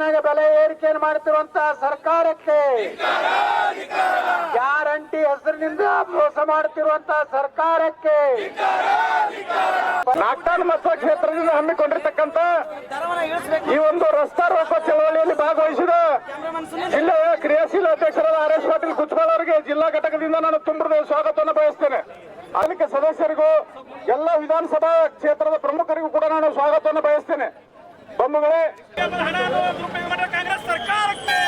ಸಗಟನಾಗ ಬೆಲೆ ಏರಿಕೆಯನ್ನು ಮಾಡ್ತಿರುವಂತ ಸರ್ಕಾರಕ್ಕೆ ಗ್ಯಾರಂಟಿ ಹೆಸರಿನಿಂದ ಮೋಸ ಮಾಡುತ್ತಿರುವಂತಹ ಸರ್ಕಾರಕ್ಕೆ ನಾಗ್ತಾನ್ ಮತ್ವ ಕ್ಷೇತ್ರದಿಂದ ಹಮ್ಮಿಕೊಂಡಿರ್ತಕ್ಕಂಥ ಈ ಒಂದು ರಸ್ತಾ ರೋಪ ಚಳವಳಿಯಲ್ಲಿ ಭಾಗವಹಿಸಿದ ಜಿಲ್ಲೆಯ ಕ್ರಿಯಾಶೀಲ ಅಧ್ಯಕ್ಷರಾದ ಆರ್ ಎಸ್ ಪಾಟೀಲ್ ಕುಚ್ಬಾಳ್ ಜಿಲ್ಲಾ ಘಟಕದಿಂದ ನಾನು ತುಂಬಿದ ಸ್ವಾಗತವನ್ನು ಬಯಸ್ತೇನೆ. ಅದಕ್ಕೆ ಸದಸ್ಯರಿಗೂ ಎಲ್ಲ ವಿಧಾನಸಭಾ ಕ್ಷೇತ್ರದ ಪ್ರಮುಖರಿಗೂ ಕೂಡ ನಾನು ಸ್ವಾಗತವನ್ನು ಬಯಸ್ತೇನೆ. ಬಂಧುಗಳೇ. ಕಾಂಗ್ರೆಸ್ ಸರ್ಕಾರಕ್ಕೆ.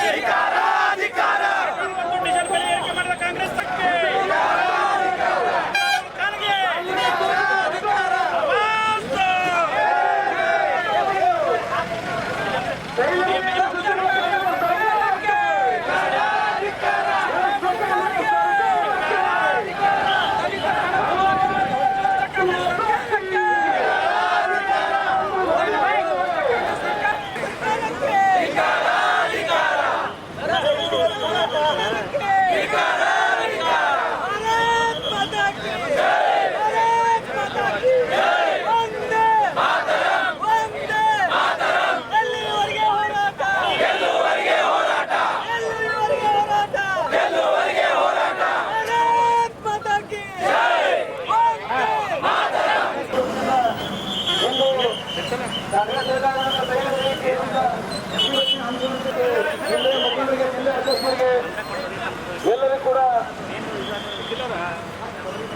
Thank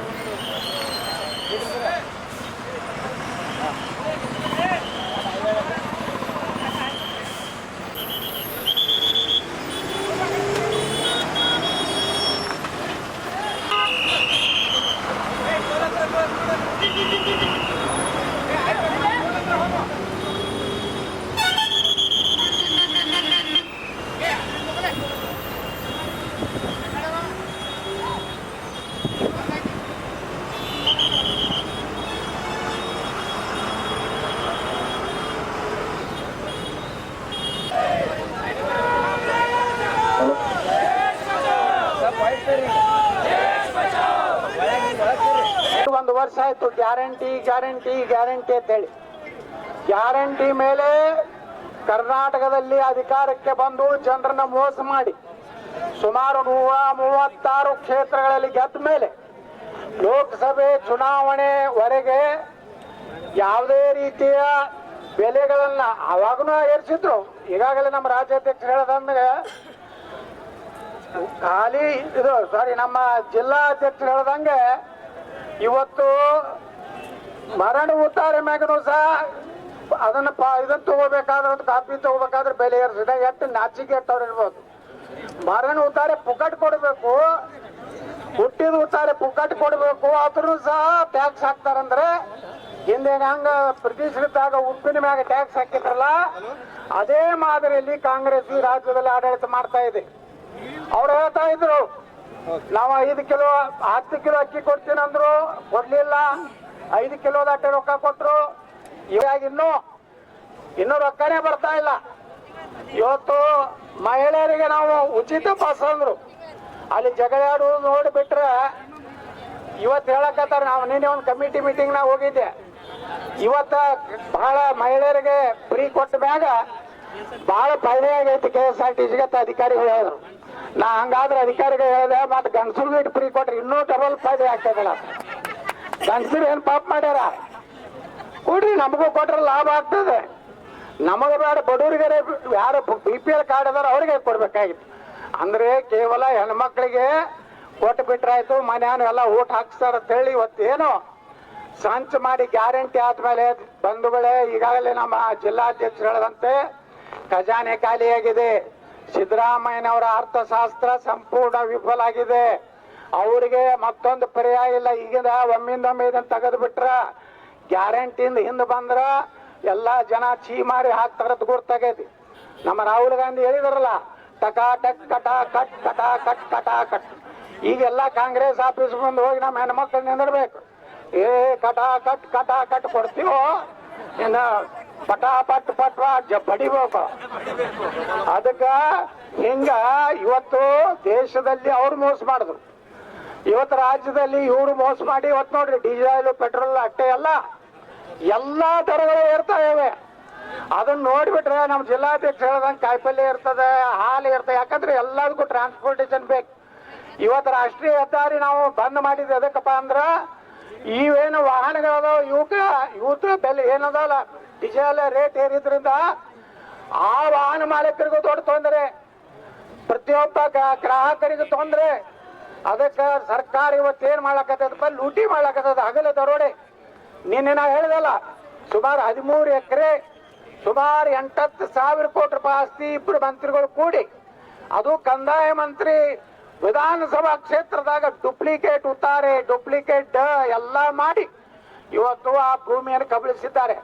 you. ಆಯ್ತು ಗ್ಯಾರಂಟಿ ಗ್ಯಾರಂಟಿ ಅಂತ ಅಂತೇಳಿ. ಗ್ಯಾರಂಟಿ ಮೇಲೆ ಕರ್ನಾಟಕದಲ್ಲಿ ಅಧಿಕಾರಕ್ಕೆ ಬಂದು ಜನರನ್ನ ಮೋಸ ಮಾಡಿ ಸುಮಾರು ನೂರ ಮೂವತ್ತಾರು ಕ್ಷೇತ್ರಗಳಲ್ಲಿ ಗೆದ್ದ ಮೇಲೆ ಲೋಕಸಭೆ ಚುನಾವಣೆವರೆಗೆ ಯಾವುದೇ ರೀತಿಯ ಬೆಲೆಗಳನ್ನ ಅವಾಗನೂ ಏರಿಸಿದ್ರು. ಈಗಾಗಲೇ ನಮ್ಮ ರಾಜ್ಯಾಧ್ಯಕ್ಷರು ಹೇಳದಂದ್ರೆ ಖಾಲಿ ಇದು ಸಾರಿ ನಮ್ಮ ಜಿಲ್ಲಾ ಅಧ್ಯಕ್ಷರು ಹೇಳ್ದಂಗೆ ಇವತ್ತು ಮರಣ ಉತ್ತಾರೆ ಮ್ಯಾಗನು ಸಹ. ಅದನ್ನ ಇದನ್ನ ತಗೋಬೇಕಾದ್ರೆ ಒಂದು ಕಾಪಿ ತಗೋಬೇಕಾದ್ರೆ ಬೆಲೆ ಏರಿಸಿದೆ. ಎಷ್ಟು ನಾಚಿಕೆ ಎಟ್ಟವ್ರು ಇರ್ಬೋದು ಮರಣ ಉತ್ತಾರೆ ಪುಕಟ್ ಕೊಡಬೇಕು. ಹುಟ್ಟಿದ ಉತ್ತಾರೆ ಪುಕ್ಕಟ್ ಕೊಡಬೇಕು. ಆದ್ರೂ ಸಹ ಟ್ಯಾಕ್ಸ್ ಹಾಕ್ತಾರಂದ್ರೆ ಹಿಂದೆ ಹಂಗ ಬ್ರಿಟಿಷರಿದ್ದಾಗ ಉಪ್ಪಿನ ಮ್ಯಾಗ ಟ್ಯಾಕ್ಸ್ ಹಾಕಿದ್ರಲ್ಲ, ಅದೇ ಮಾದರಿಯಲ್ಲಿ ಕಾಂಗ್ರೆಸ್ ಈ ರಾಜ್ಯದಲ್ಲಿ ಆಡಳಿತ ಮಾಡ್ತಾ ಇದೆ. ಅವ್ರು ಹೇಳ್ತಾ ಇದ್ರು, ನಾವು ಐದು ಕಿಲೋ, ಹತ್ತು ಕಿಲೋ ಅಕ್ಕಿ ಕೊಡ್ತೀನಂದ್ರು, ಕೊಡ್ಲಿಲ್ಲ. ಐದು ಕಿಲೋ ಅಟ್ಟೆ ರೊಕ್ಕ ಕೊಟ್ಟರು ಇವಾಗ ಇನ್ನೂ ಇನ್ನೂ ರೊಕ್ಕನೇ ಬರ್ತಾ ಇಲ್ಲ. ಇವತ್ತು ಮಹಿಳೆಯರಿಗೆ ನಾವು ಉಚಿತ ಬಸ್ ಅಂದ್ರು. ಅಲ್ಲಿ ಜಗಳಾಡುವುದು ನೋಡಿಬಿಟ್ರೆ ಇವತ್ತು ಹೇಳಕತ್ತಾರ, ನಾವು ನಿನ್ನೆ ಒಂದು ಕಮಿಟಿ ಮೀಟಿಂಗ್ನಾಗ ಹೋಗಿದ್ದೆ. ಇವತ್ತ ಬಹಳ ಮಹಿಳೆಯರಿಗೆ ಫ್ರೀ ಕೊಟ್ಟ ಮ್ಯಾಗ ಬಹಳ ಫೈದೆ ಆಗೈತಿ ಕೆ ಎಸ್ ಆರ್ ಟಿ ಸಿಗತ್ತ ಅಧಿಕಾರಿಗಳು ಹೇಳಿದ್ರು. ನಾ ಹಂಗಾದ್ರೆ ಅಧಿಕಾರಿಗಳು ಹೇಳಿದೆ, ಮತ್ತೆ ಗಂಡಸರಿಗೆ ಇಟ್ಟು ಫ್ರೀ ಕೊಟ್ರೆ ಇನ್ನೂ ಡಬಲ್ ಫಾಯ್ದೆ ಆಗ್ತದಲ್ಲ ಗಂಡಸರು ಏನ್ ಪಾಪ ಮಾಡ್ಯಾರ? ಕೊಡ್ರಿ, ನಮಗೂ ಕೊಟ್ರೆ ಲಾಭ ಆಗ್ತದೆ. ನಮಗ ಬೇಡ ಬಡವರಿಗೆ ಯಾರು ಬಿ ಪಿ ಎಲ್ ಕಾರ್ಡ್ ಅದಾರ ಅವ್ರಿಗೆ ಕೊಡ್ಬೇಕಾಗಿತ್ತು. ಅಂದ್ರೆ ಕೇವಲ ಹೆಣ್ಮಕ್ಳಿಗೆ ಕೊಟ್ಟು ಬಿಟ್ರಾಯ್ತು ಮನೆಯನ್ನು ಎಲ್ಲ ಊಟ ಹಾಕ್ಸ್ತಾರ ಅಂತ ಹೇಳಿ ಏನು ಸಂಚ ಮಾಡಿ ಗ್ಯಾರಂಟಿ ಆದ್ಮೇಲೆ ಬಂಧುಗಳೇ, ಈಗಾಗಲೇ ನಮ್ಮ ಜಿಲ್ಲಾಧ್ಯಕ್ಷರು ಹೇಳದಂತೆ ಖಜಾನೆ ಖಾಲಿಯಾಗಿದೆ. ಸಿದ್ದರಾಮಯ್ಯನವರ ಅರ್ಥಶಾಸ್ತ್ರ ಸಂಪೂರ್ಣ ವಿಫಲ ಆಗಿದೆ ಅವರಿಗೆ ಮತ್ತೊಂದು ಪರ್ಯಾಯ ಇಲ್ಲ. ಈಗಿಂದ ಒಮ್ಮಿಂದೊಮ್ಮೆ ಇದನ್ನ ತೆಗೆದು ಬಿಟ್ರ ಗ್ಯಾರಂಟಿಯಿಂದ ಹಿಂದೆ ಬಂದ್ರ ಎಲ್ಲಾ ಜನ ಚೀ ಮಾರಿ ಹಾಕ್ತಾರದ್ ಗುರ್ತಾಗೈತಿ ನಮ್ಮ ರಾಹುಲ್ ಗಾಂಧಿ ಹೇಳಿದಾರಲ್ಲ, ಟಕಾ ಟಕ್ ಕಟ ಕಟ್ ಕಟ ಕಟ್ ಕಟ ಕಟ್. ಈಗೆಲ್ಲ ಕಾಂಗ್ರೆಸ್ ಆಫೀಸ್ ಬಂದು ಹೋಗಿ ನಮ್ಮ ಹೆಣ್ಮಕ್ಳು ನಿಂದಿರ್ಬೇಕು. ಏ ಕಟ ಕಟ್ ಕಟ ಕಟ್ ಕೊಡ್ತೀವೋ? ಇನ್ನ ಪಟ ಪಟ್ ಪಟ್ ಬಡಿಬೇಕು ಅದಕ್ಕ ಹಿಂಗ ಇವತ್ತು ದೇಶದಲ್ಲಿ ಅವ್ರು ಮೋಸ ಮಾಡಿದ್ರು. ಇವತ್ತು ರಾಜ್ಯದಲ್ಲಿ ಇವರು ಮೋಸ ಮಾಡಿ ಇವತ್ತು ನೋಡ್ರಿ, ಡೀಸೆಲ್, ಪೆಟ್ರೋಲ್, ಅಟ್ಟೆ ಎಲ್ಲ, ಎಲ್ಲಾ ದರಗಳು ಏರ್ತಾ ಇವೆ. ಅದನ್ನ ನೋಡ್ಬಿಟ್ರೆ ನಮ್ಮ ಜಿಲ್ಲಾಧ್ಯಕ್ಷ ಹೇಳ್ದಂಗೆ ಕಾಯಿಪಲ್ಯ ಇರ್ತದೆ, ಹಾಲು ಇರ್ತದೆ, ಯಾಕಂದ್ರೆ ಎಲ್ಲದಕ್ಕೂ ಟ್ರಾನ್ಸ್ಪೋರ್ಟೇಷನ್ ಬೇಕು. ಇವತ್ತು ರಾಷ್ಟ್ರೀಯ ಹೆದ್ದಾರಿ ನಾವು ಬಂದ್ ಮಾಡಿದ್ವಿ ಎದಕ್ಕಪ್ಪ ಅಂದ್ರ ಇವೇನು ವಾಹನಗಳದಾವ ಇವಕ್ಕ ಇವತ್ತು ಬೆಲೆ ಏನದಲ್ಲ. ಡೀಸೆಲ್ ರೇಟ್ ಏರಿದ್ರಿಂದ ಆ ವಾಹನ ಮಾಲೀಕರಿಗೂ ದೊಡ್ಡ ತೊಂದರೆ. ಪ್ರತಿಯೊಬ್ಬ ಗ್ರಾಹಕರಿಗೂ ತೊಂದರೆ. ಅದಕ್ಕೆ ಸರ್ಕಾರ ಇವತ್ತು ಏನ್ ಮಾಡ್ಲಕತ್ತದಪ್ಪ ಲೂಟಿ ಮಾಡಕತ್ತದ, ಹಗಲು ದರೋಡೆ. ನಿನ್ನೆ ನಾ ಹೇಳ್ದಲ್ಲ, ಸುಮಾರು ಹದಿಮೂರು ಎಕರೆ, ಸುಮಾರು ಎಂಟತ್ತು ಸಾವಿರ ಕೋಟಿ ರೂಪಾಯಿ ಆಸ್ತಿ ಇಬ್ಬರು ಮಂತ್ರಿಗಳು ಕೂಡಿ, ಅದು ಕಂದಾಯ ಮಂತ್ರಿ ವಿಧಾನಸಭಾ ಕ್ಷೇತ್ರದಾಗ ಡುಪ್ಲಿಕೇಟ್ ಉತ್ತಾರೆ, ಡುಪ್ಲಿಕೇಟ್ ಎಲ್ಲ ಮಾಡಿ ಇವತ್ತು ಆ ಭೂಮಿಯನ್ನು ಕಬಳಿಸಿದ್ದಾರೆ.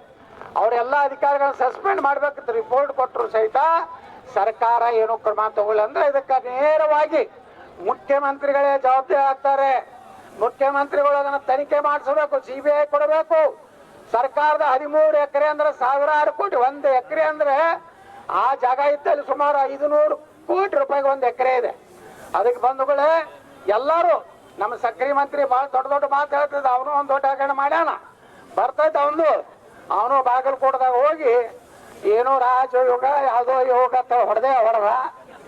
ಅವರೆಲ್ಲ ಅಧಿಕಾರಿಗಳನ್ನ ಸಸ್ಪೆಂಡ್ ಮಾಡ್ಬೇಕಂತ ರಿಪೋರ್ಟ್ ಕೊಟ್ಟರು ಸಹಿತ ಸರ್ಕಾರ ಏನು ಕ್ರಮ ತಗೊಳ್ಳಿ ಅಂದ್ರೆ ಇದಕ್ಕೆ ನೇರವಾಗಿ ಮುಖ್ಯಮಂತ್ರಿಗಳೇ ಜವಾಬ್ದಾರಿ ಆಗ್ತಾರೆ. ಮುಖ್ಯಮಂತ್ರಿಗಳು ಅದನ್ನು ತನಿಖೆ ಮಾಡಿಸಬೇಕು ಐ ಕೊಡಬೇಕು. ಸರ್ಕಾರದ ಹದಿಮೂರು ಎಕರೆ ಅಂದ್ರೆ ಸಾವಿರಾರು ಕೋಟಿ, ಒಂದು ಎಕರೆ ಅಂದ್ರೆ ಆ ಜಾಗ ಇದ್ದಲ್ಲಿ ಸುಮಾರು ಐದುನೂರು ಕೋಟಿ ರೂಪಾಯಿಗೆ ಒಂದು ಎಕರೆ ಇದೆ. ಅದಕ್ಕೆ ಬಂಧುಗಳೇ, ಎಲ್ಲರೂ ನಮ್ಮ ಸಕ್ರಿ ಮಂತ್ರಿ ಬಹಳ ದೊಡ್ಡ ದೊಡ್ಡ ಮಾತು ಹೇಳ್ತಿದ್ದ, ಅವನು ಒಂದು ದೊಡ್ಡ ಹಗರಣ ಮಾಡ್ಯಾನ. ಬರ್ತೈತೆ ಅವನು ಅವನು ಬಾಗಲಕೋಟದಾಗ ಹೋಗಿ, ಏನೋ ರಾಜಯೋಗ, ಯಾವುದೋ ಯೋಗ ಅಂತ ಹೊಡೆದೇ.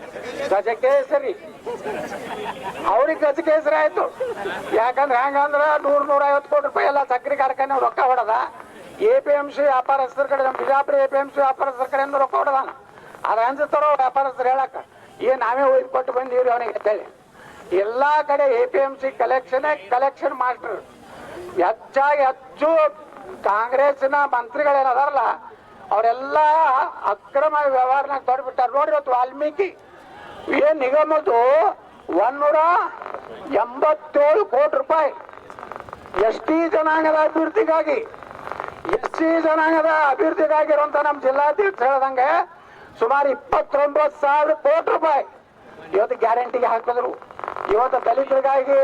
ಹೊಡೆದ ಗಜಕೇಸರಿ. ಅವ್ರಿಗೆ ಗಜಕೇಸರಿ ಆಯ್ತು. ಯಾಕಂದ್ರೆ ಹೆಂಗಂದ್ರ ನೂರ್ ನೂರ ಐವತ್ತು ಕೋಟಿ ರೂಪಾಯಿ ಎಲ್ಲ ಸಕ್ಕರೆ ಕಾರ್ಖಾನೆ ರೊಕ್ಕ ಹೊಡೆದ. ಎ ಪಿ ಎಂ ಸಿ ವ್ಯಾಪಾರಸ್ಥರ ಕಡೆ, ನಮ್ಮ Bijapur A P M C ವ್ಯಾಪಾರಸ್ಥರ ಕಡೆ ರೊಕ್ಕ ಹೊಡೆದಾನ. ಅದ್ರ ಅನ್ಸುತ್ತಾರೋ ವ್ಯಾಪಾರಸ್ಥರು ಹೇಳಕ್ಕ ಏನ್ ನಾವೇ ಹೋಗಿ ಕೊಟ್ಟು ಬಂದೀವ್ರಿ ಅವನಿಗೆ ಅಂತೇಳಿ ಎಲ್ಲಾ ಕಡೆ A P M C collection collection master ಹೆಚ್ಚಾಗಿ ಹೆಚ್ಚು ಕಾಂಗ್ರೆಸ್ನ ಮಂತ್ರಿಗಳೇನದಾರಲ್ಲ ಅವರೆಲ್ಲ ಅಕ್ರಮ ವ್ಯವಹಾರನಾಗ ತೊಡ್ಬಿಟ್ಟಾರ. ನೋಡಿ ಇವತ್ತು ವಾಲ್ಮೀಕಿ. ಏನ್ ನಿಗಮದ್ದು ಒಂದೂರ ಎಂಬತ್ತೇಳು ಕೋಟಿ ರೂಪಾಯಿ. ಎಸ್ ಟಿ ಜನಾಂಗದ ಅಭಿವೃದ್ಧಿಗಾಗಿ, ಎಸ್ ಸಿ ಜನಾಂಗದ ಅಭಿವೃದ್ಧಿಗಾಗಿರುವಂತ ನಮ್ಮ ಜಿಲ್ಲಾಧ್ಯಕ್ಷ ಹೇಳ್ದಂಗೆ ಸುಮಾರು ಇಪ್ಪತ್ತೊಂಬತ್ತು ಸಾವಿರ ಕೋಟಿ ರೂಪಾಯಿ ಇವತ್ತು ಗ್ಯಾರಂಟಿಗೆ ಹಾಕಿದ್ರು ಇವತ್ತು ದಲಿತರಿಗಾಗಿ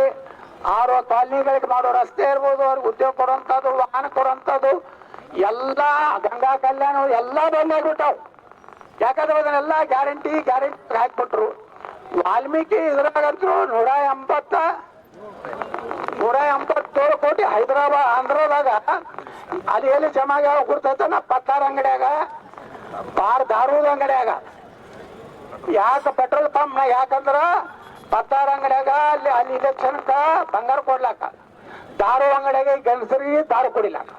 ಆರು ಕಾಲನಿಗಳಿಗೆ ಮಾಡೋ ರಸ್ತೆ ಇರ್ಬೋದು, ಅವ್ರಿಗೆ ಉದ್ಯೋಗ ಕೊಡುವಂಥದ್ದು ವಾಹನ ಕೊಡುವಂಥದ್ದು ಎಲ್ಲ ಗಂಗಾ ಕಲ್ಯಾಣ, ಎಲ್ಲ ಬಂದಾಗ್ಬಿಟ್ಟಾವ್ ಯಾಕಂದ್ರೆ ಅದನ್ನೆಲ್ಲ ಗ್ಯಾರಂಟಿ ಗ್ಯಾರಂಟಿ ಹಾಕ್ಬಿಟ್ರು. ವಾಲ್ಮೀಕಿ ಇದ್ರಾಗಂತೂ ನೂರ ಎಂಬತ್ತ, ನೂರ ಎಂಬತ್ತೇಳು ಕೋಟಿ ಹೈದರಾಬಾದ್ ಆಂಧ್ರದಾಗ. ಅಲ್ಲಿ ಎಲ್ಲಿ ಜಮಾ ಗುರ್ತೈತೆ ನಾ ಪತ್ತಾರ ಅಂಗಡಿಯಾಗ, ಪಾರ್ ದಾರೂದ ಅಂಗಡಿಯಾಗ. ಯಾಕ ಪೆಟ್ರೋಲ್ ಪಂಪ್ ನಾ ಯಾಕಂದ್ರ ಪತ್ತಾರ ಅಂಗಡಿಯಾಗ ಅಲ್ಲಿ ಅಲ್ಲಿ ಇಲೆಕ್ಷನ್ಕ ಬಂಗಾರ ಕೊಡ್ಲಾಕ. ದಾರು ಅಂಗಡಿಯಾಗ ಗಂಡಸರಿಗೆ ದಾರು ಕೊಡಿಲಾಕ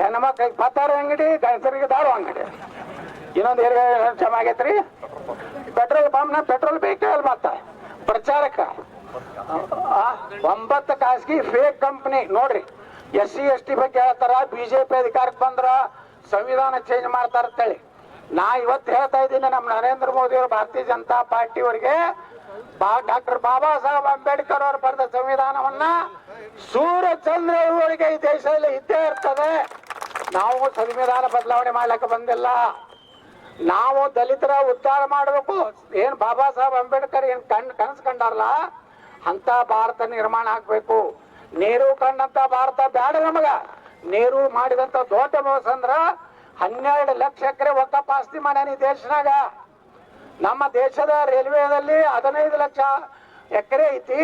ಹೆಣ್ಮಕ್ಳಿಗೆ ಪತ್ತಾರ ಅಂಗಡಿ, ಗಂಡಸರಿಗೆ ದಾರು ಅಂಗಡಿ. ಇನ್ನೊಂದು ಏರಿಯಾ ಜಮಾ ಆಗೈತ್ರಿ. ಪೆಟ್ರೋಲ್ ಪಂಪ್ನ ಪೆಟ್ರೋಲ್ ಬೇಕೇ ಅಲ್ಲ ಮತ್ತ ಪ್ರಚಾರಕ್ಕ. ಒಂಬತ್ತು ಖಾಸಗಿ ಫೇಕ್ ಕಂಪ್ನಿ ನೋಡ್ರಿ ಎಸ್ ಸಿ ಎಸ್ ಟಿ ಬಗ್ಗೆ ಹೇಳ್ತಾರ, ಬಿಜೆಪಿ ಅಧಿಕಾರಕ್ಕೆ ಬಂದ್ರ ಸಂವಿಧಾನ ಚೇಂಜ್ ಮಾಡ್ತಾರ ಅಂತೇಳಿ ನಾ ಇವತ್ತು ಹೇಳ್ತಾ ಇದ್ದೀನಿ ನಮ್ಮ ನರೇಂದ್ರ ಮೋದಿ ಅವರು ಭಾರತೀಯ ಜನತಾ ಪಾರ್ಟಿ ಅವರಿಗೆ ಡಾಕ್ಟರ್ ಬಾಬಾ ಸಾಹೇಬ್ ಅಂಬೇಡ್ಕರ್ ಅವರು ಬರೆದ ಸಂವಿಧಾನವನ್ನ ಸೂರ್ಯ ಚಂದ್ರ ಇವರಿಗೆ ಈ ದೇಶದಲ್ಲಿ ಇದ್ದೇ ಇರ್ತದೆ. ನಾವು ಸಂವಿಧಾನ ಬದಲಾವಣೆ ಮಾಡ್ಲಿಕ್ಕೆ ಬಂದಿಲ್ಲ. ನಾವು ದಲಿತರ ಉದ್ಧಾರ ಮಾಡಬೇಕು. ಏನ್ ಬಾಬಾ ಸಾಹೇಬ್ ಅಂಬೇಡ್ಕರ್ ಏನ್ ಕಣ್ ಕನಸು ಕಂಡಾರಲ್ಲ? ಅಂತ ಭಾರತ ನಿರ್ಮಾಣ ಆಗ್ಬೇಕು. ನೀರು ಕಂಡಂತ ಭಾರತ ಬೇಡ ನಮಗ. ನೀರು ಮಾಡಿದಂತ ದೊಡ್ಡ ಮೋಸ ಅಂದ್ರ ಹನ್ನೆರಡು ಲಕ್ಷ ಎಕರೆ ಒಕ್ಕಪ್ಪ ಆಸ್ತಿ ಮಾಡ್ಯಾನ ಈ ದೇಶನಾಗ. ನಮ್ಮ ದೇಶದ ರೈಲ್ವೆದಲ್ಲಿ ಹದಿನೈದು ಲಕ್ಷ ಎಕರೆ ಐತಿ.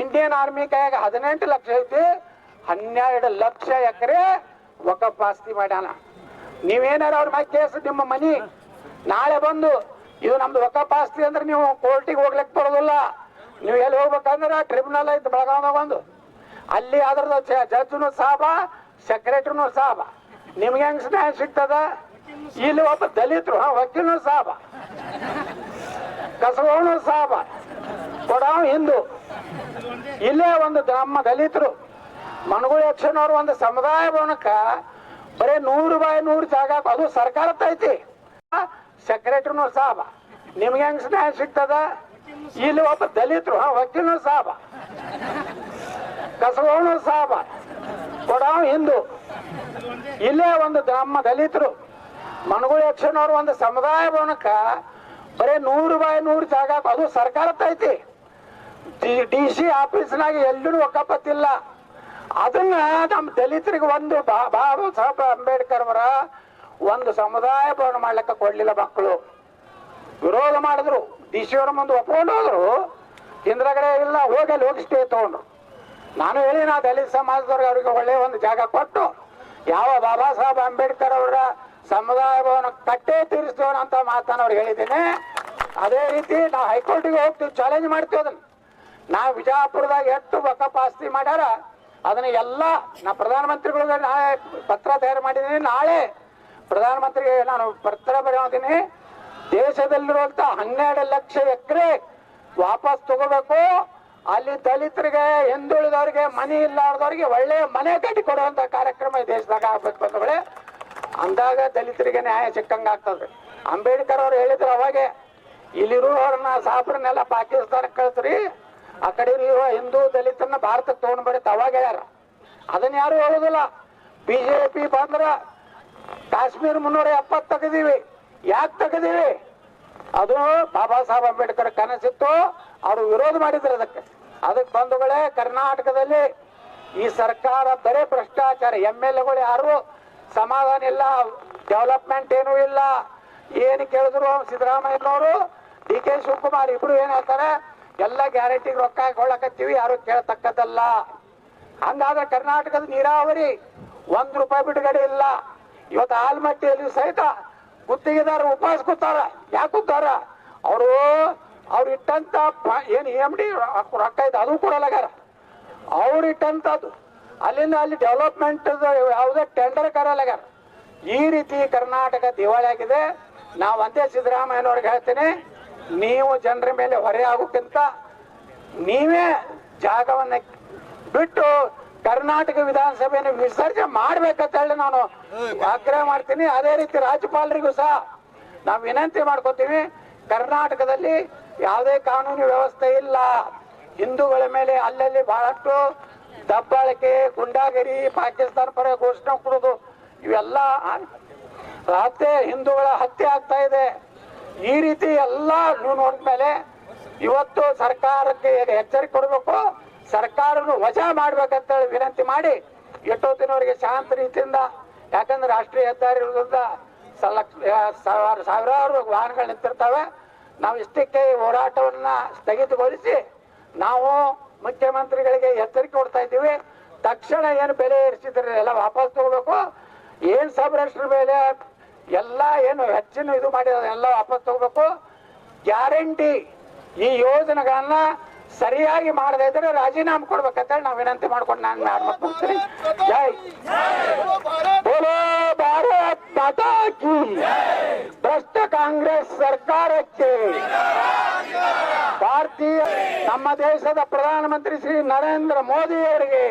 ಇಂಡಿಯನ್ ಆರ್ಮಿ ಕೈಯಾಗ ಹದಿನೆಂಟು ಲಕ್ಷ ಐತಿ. ಹನ್ನೆರಡು ಲಕ್ಷ ಎಕರೆ ಒಕ್ಕಪ್ಪ ಆಸ್ತಿ ಮಾಡ್ಯಾನ. ನೀವೇನಾರ ಅವ್ರ ಮೈ ಕೇಸ್ ನಿಮ್ಮ ಮನಿ? ನಾಳೆ ಬಂದು, ಇದು ನಮ್ದು ರೊಕ್ಕ ಪಾಸ್ತಿ ಅಂದ್ರೆ ನೀವು ಕೋರ್ಟಿಗೆ ಹೋಗ್ಲಿಕ್ಕೆ ಬರೋದಿಲ್ಲ. ನೀವು ಎಲ್ಲಿ ಹೋಗ್ಬೇಕಂದ್ರೆ ಟ್ರಿಬ್ಯುನಲ್ ಐತೆ ಬೆಳಗಾವ್ದಾಗ ಒಂದು ಅಲ್ಲಿ ಅದ್ರದ್ದು ಜಡ್ಜ್ನು ಸಾಬ ಸೆಕ್ರೆಟ್ರಿನೂ ಸಾಬ. ನಿಮ್ಗೆ ಹೆಂಗ್ ನ್ಯಾಯ ಸಿಗ್ತದ? ಇಲ್ಲಿ ಒಬ್ಬ ದಲಿತರು ವಕೀಲನು ಸಾಬ. ಕಸವನು ಸಾಬ. ಕೊಡವ ಹಿಂದೂ. ಇಲ್ಲೇ ಒಂದು ನಮ್ಮ ದಲಿತರು. ಮನಗುಳಿ ಯಕ್ಷನವ್ರು ಒಂದು ಸಮುದಾಯ ಭವನಕ್ಕ ಬರೀ ನೂರು ಬಾಯಿ ನೂರು ಜಾಗ ಅದು ಸರ್ಕಾರ ಐತಿ. ಸೆಕ್ರೆಟ್ರಿನೂ ಸಾಬ. ನಿಮ್ಗೆ ಹೆಂಗ್ ನ್ಯಾಯ ಸಿಗ್ತದ? ಇಲ್ಲಿ ಒಬ್ಬ ದಲಿತರು ವಕೀಲನು ಸಾಬ. ಕಸವನು ಸಾಬ. ಕೊಡವ ಹಿಂದೂ. ಇಲ್ಲೇ ಒಂದು ನಮ್ಮ ದಲಿತರು. ಮನಗುಳ ಯಕ್ಷನವ್ರು ಒಂದು ಸಮುದಾಯ ಭವನಕ್ಕ ಬರೀ ನೂರು ಬಾಯಿ ನೂರು ಜಾಗ ಅದು ಸರ್ಕಾರ ಐತಿ. ಡಿ ಸಿ ಆಫೀಸ್ನಾಗ ಎಲ್ಲೂ ಒಕ್ಕಪತ್ತಿಲ್ಲ. ಅದನ್ನ ನಮ್ಮ ದಲಿತರಿಗೆ ಒಂದು ಬಾಬಾ ಸಾಹೇಬ್ ಅಂಬೇಡ್ಕರ್ ಅವರ ಒಂದು ಸಮುದಾಯ ಭವನ ಮಾಡ್ಲಿಕ್ಕೆ ಕೊಡ್ಲಿಲ್ಲ ಮಕ್ಕಳು. ವಿರೋಧ ಮಾಡಿದ್ರು. ಡಿ ಸಿ ಅವ್ರ ಮುಂದೆ ಒಪ್ಕೊಂಡು ಹೋದ್ರು. ಹಿಂದ್ರಗಡೆ ಇಲ್ಲ ಹೋಗಿ ಅಲ್ಲಿ ಹೋಗಿ ತಗೊಂಡ್ರು. ನಾನು ಹೇಳಿ ನಾ ದಲಿತ ಸಮಾಜದವ್ರಿಗೆ ಅವ್ರಿಗೆ ಒಳ್ಳೆ ಒಂದು ಜಾಗ ಕೊಟ್ಟು, ಯಾವ ಬಾಬಾ ಸಾಹೇಬ್ ಅಂಬೇಡ್ಕರ್ ಅವರ ಸಮುದಾಯ ಭವನ ಕಟ್ಟೆ ತೀರಿಸ್ತೇವೆ ಅಂತ ಮಾತನ್ನ ಅವ್ರಿಗೆ ಹೇಳಿದ್ದೀನಿ. ಅದೇ ರೀತಿ ನಾವು ಹೈಕೋರ್ಟಿಗೆ ಹೋಗ್ತೀವಿ ಚಾಲೆಂಜ್ ಮಾಡ್ತೀವಿ ಅದನ್ನ. ನಾವು ವಿಜಯಪುರದಾಗ ಎಷ್ಟು ವಕಫ್ ಆಸ್ತಿ ಮಾಡ್ಯಾರ. ಅದನ್ನ ಎಲ್ಲ ನಾ ಪ್ರಧಾನಮಂತ್ರಿಗಳಿಗೆ ನಾಳೆ ಪತ್ರ ತಯಾರು ಮಾಡಿದ್ದೀನಿ. ನಾಳೆ ಪ್ರಧಾನಮಂತ್ರಿಗೆ ನಾನು ಪತ್ರ ಬರೆಯೋತೀನಿ ದೇಶದಲ್ಲಿರುವಂತ ಹನ್ನೆರಡು ಲಕ್ಷ ಎಕರೆ ವಾಪಸ್ ತಗೋಬೇಕು. ಅಲ್ಲಿ ದಲಿತರಿಗೆ, ಹಿಂದುಳಿದವರಿಗೆ ಮನೆ ಇಲ್ಲಾರ್ದವ್ರಿಗೆ ಒಳ್ಳೆಯ ಮನೆ ಕಟ್ಟಿ ಕೊಡುವಂತ ಕಾರ್ಯಕ್ರಮ ಈ ದೇಶದಾಗ ಆಗ್ಬೇಕು ಬಂದವಳೆ ಅಂದಾಗ ದಲಿತರಿಗೆ ನ್ಯಾಯ ಸಿಕ್ಕಂಗ ಆಗ್ತದೆ ಅಂಬೇಡ್ಕರ್ ಅವ್ರು ಹೇಳಿದ್ರು ಅವಾಗೆ, ಇಲ್ಲಿರುವವ್ರನ್ನ ಸಾಬ್ರನ್ನೆಲ್ಲ ಪಾಕಿಸ್ತಾನಕ್ಕೆ ಕಳಿಸ್ರಿ. ಆ ಕಡೆ ಇರುವ ಹಿಂದೂ ದಲಿತರನ್ನ ಭಾರತಕ್ಕೆ ತಗೊಂಡ್ ಅವಾಗ ಹೇಳ್ಯಾರ ಅದನ್ನ ಯಾರು ಹೇಳುದಿಲ್ಲ. ಬಿಜೆಪಿ ಬಂದ್ರ ಕಾಶ್ಮೀರ ಮುನ್ನೂರ ಎಪ್ಪತ್ತು ತೆಗೆದೀವಿ. ಯಾಕೆ ತೆಗೆದೀವಿ? ಅದು ಬಾಬಾ ಸಾಹೇಬ್ ಅಂಬೇಡ್ಕರ್ ಕನಸಿತ್ತು. ಅವರು ವಿರೋಧ ಮಾಡಿದ್ರು ಅದಕ್ಕೆ. ಅದಕ್ಕೆ ಬಂಧುಗಳೇ, ಕರ್ನಾಟಕದಲ್ಲಿ ಈ ಸರ್ಕಾರ ಬರೇ ಭ್ರಷ್ಟಾಚಾರ. ಎಂ ಎಲ್ ಎಗಳು ಯಾರು? ಸಮಾಧಾನ ಇಲ್ಲ, ಡೆವಲಪ್ಮೆಂಟ್ ಏನೂ ಇಲ್ಲ. ಏನು ಕೇಳಿದ್ರು ಸಿದ್ದರಾಮಯ್ಯನವರು, ಡಿ ಕೆ ಶಿವಕುಮಾರ್ ಇಬ್ರು ಏನ್ ಹೇಳ್ತಾರೆ? ಎಲ್ಲ ಗ್ಯಾರಂಟಿಗೆ ರೊಕ್ಕ ಹಾಕೊಳಕತ್ತೀವಿ, ಯಾರು ಕೇಳತಕ್ಕದ್ದಲ್ಲ. ಹಂಗಾದ್ರೆ ಕರ್ನಾಟಕದ ನೀರಾವರಿ ಒಂದ್ ರೂಪಾಯಿ ಬಿಡುಗಡೆ ಇಲ್ಲ. ಇವತ್ತು ಆಲ್ಮಟ್ಟಿಯಲ್ಲಿ ಸಹಿತ ಗುತ್ತಿಗೆದಾರ ಉಪವಾಸ ಕೂತಾರ ಯಾಕೆ ಕೂತಾರ ಅವರು, ಅವ್ರು ಇಟ್ಟಂತ ಏನ್ ಎಂ ಡಿ ರೊಕ್ಕ ಇದೆ ಅದು ಕೊಡಲಾಗ್ಯಾರ ಅವ್ರು ಇಟ್ಟಂತದ್ದು, ಅಲ್ಲಿಂದ ಅಲ್ಲಿ ಡೆವಲಪ್ಮೆಂಟ್ ಯಾವುದೇ ಟೆಂಡರ್ ಕರೆಯಲಾಗ್ಯಾರ ಈ ರೀತಿ ಕರ್ನಾಟಕ ದಿವಾಳಿ ಆಗಿದೆ. ನಾವು ಒಂದೇ ಸಿದ್ದರಾಮಯ್ಯನವ್ರಿಗೆ ಹೇಳ್ತೀನಿ, ನೀವು ಜನರ ಮೇಲೆ ಹೊರೆ ಆಗೋಕ್ಕಿಂತ ನೀವೇ ಜಾಗವನ್ನ ಬಿಟ್ಟು ಕರ್ನಾಟಕ ವಿಧಾನಸಭೆಯನ್ನು ವಿಸರ್ಜನೆ ಮಾಡ್ಬೇಕಂತ ಹೇಳಿ ನಾನು ಆಗ್ರಹ ಮಾಡ್ತೀನಿ. ಅದೇ ರೀತಿ ರಾಜ್ಯಪಾಲರಿಗೂ ಸಹ ನಾವು ವಿನಂತಿ ಮಾಡ್ಕೋತೀವಿ. ಕರ್ನಾಟಕದಲ್ಲಿ ಯಾವುದೇ ಕಾನೂನು ವ್ಯವಸ್ಥೆ ಇಲ್ಲ. ಹಿಂದೂಗಳ ಮೇಲೆ ಅಲ್ಲಲ್ಲಿ ಬಹಳಷ್ಟು ದಬ್ಬಾಳಿಕೆ, ಗುಂಡಾಗಿರಿ, ಪಾಕಿಸ್ತಾನ ಪರ ಘೋಷಣೆ ಕೊಡೋದು ಇವೆಲ್ಲ ಹತ್ಯೆ ಹಿಂದೂಗಳ ಹತ್ಯೆ ಆಗ್ತಾ ಇದೆ. ಈ ರೀತಿ ಎಲ್ಲ ನೀವು ನೋಡಿದ್ಮೇಲೆ ಇವತ್ತು ಸರ್ಕಾರಕ್ಕೆ ಎಚ್ಚರಿಕೆ ಕೊಡಬೇಕು. ಸರ್ಕಾರನು ವಜಾ ಮಾಡ್ಬೇಕಂತೇಳಿ ವಿನಂತಿ ಮಾಡಿ ಎಷ್ಟೊತ್ತಿನವರೆಗೆ ಶಾಂತ ರೀತಿಯಿಂದ, ಯಾಕಂದ್ರೆ ರಾಷ್ಟ್ರೀಯ ಹೆದ್ದಾರಿ ಇರೋದ್ರಿಂದ ಸಾವಿರಾರು ವಾಹನಗಳು ನಿಂತಿರ್ತವೆ. ನಾವು ಇಷ್ಟಕ್ಕೆ ಹೋರಾಟವನ್ನ ಸ್ಥಗಿತಗೊಳಿಸಿ ನಾವು ಮುಖ್ಯಮಂತ್ರಿಗಳಿಗೆ ಎಚ್ಚರಿಕೆ ಕೊಡ್ತಾ ಇದ್ದೀವಿ. ತಕ್ಷಣ ಏನು ಬೆಲೆ ಏರಿಸಿದ್ರೆ ಎಲ್ಲ ವಾಪಸ್ ತಗೋಬೇಕು. ಏನು ಸಬ್ರೆಸ್ಟ್ರ ಮೇಲೆ ಎಲ್ಲ ಏನು ಹೆಚ್ಚಿನ ಇದು ಮಾಡಿದ ಎಲ್ಲ ವಾಪಸ್ ತಗೋಬೇಕು. ಗ್ಯಾರಂಟಿ ಈ ಯೋಜನೆಗಳನ್ನ ಸರಿಯಾಗಿ ಮಾಡದೇ ಇದ್ರೆ ರಾಜೀನಾಮೆ ಕೊಡ್ಬೇಕಂತೇಳಿ ನಾವು ವಿನಂತಿ ಮಾಡ್ಕೊಂಡು ನಾನು ಮಾಡ್ಬೇಕು ಜೈ. ಬೋಲೋ ಭಾರತ್ ಭ್ರಷ್ಟ ಕಾಂಗ್ರೆಸ್ ಸರ್ಕಾರಕ್ಕೆ ಭಾರತೀಯ ನಮ್ಮ ದೇಶದ ಪ್ರಧಾನಮಂತ್ರಿ ಶ್ರೀ ನರೇಂದ್ರ ಮೋದಿ ಅವರಿಗೆ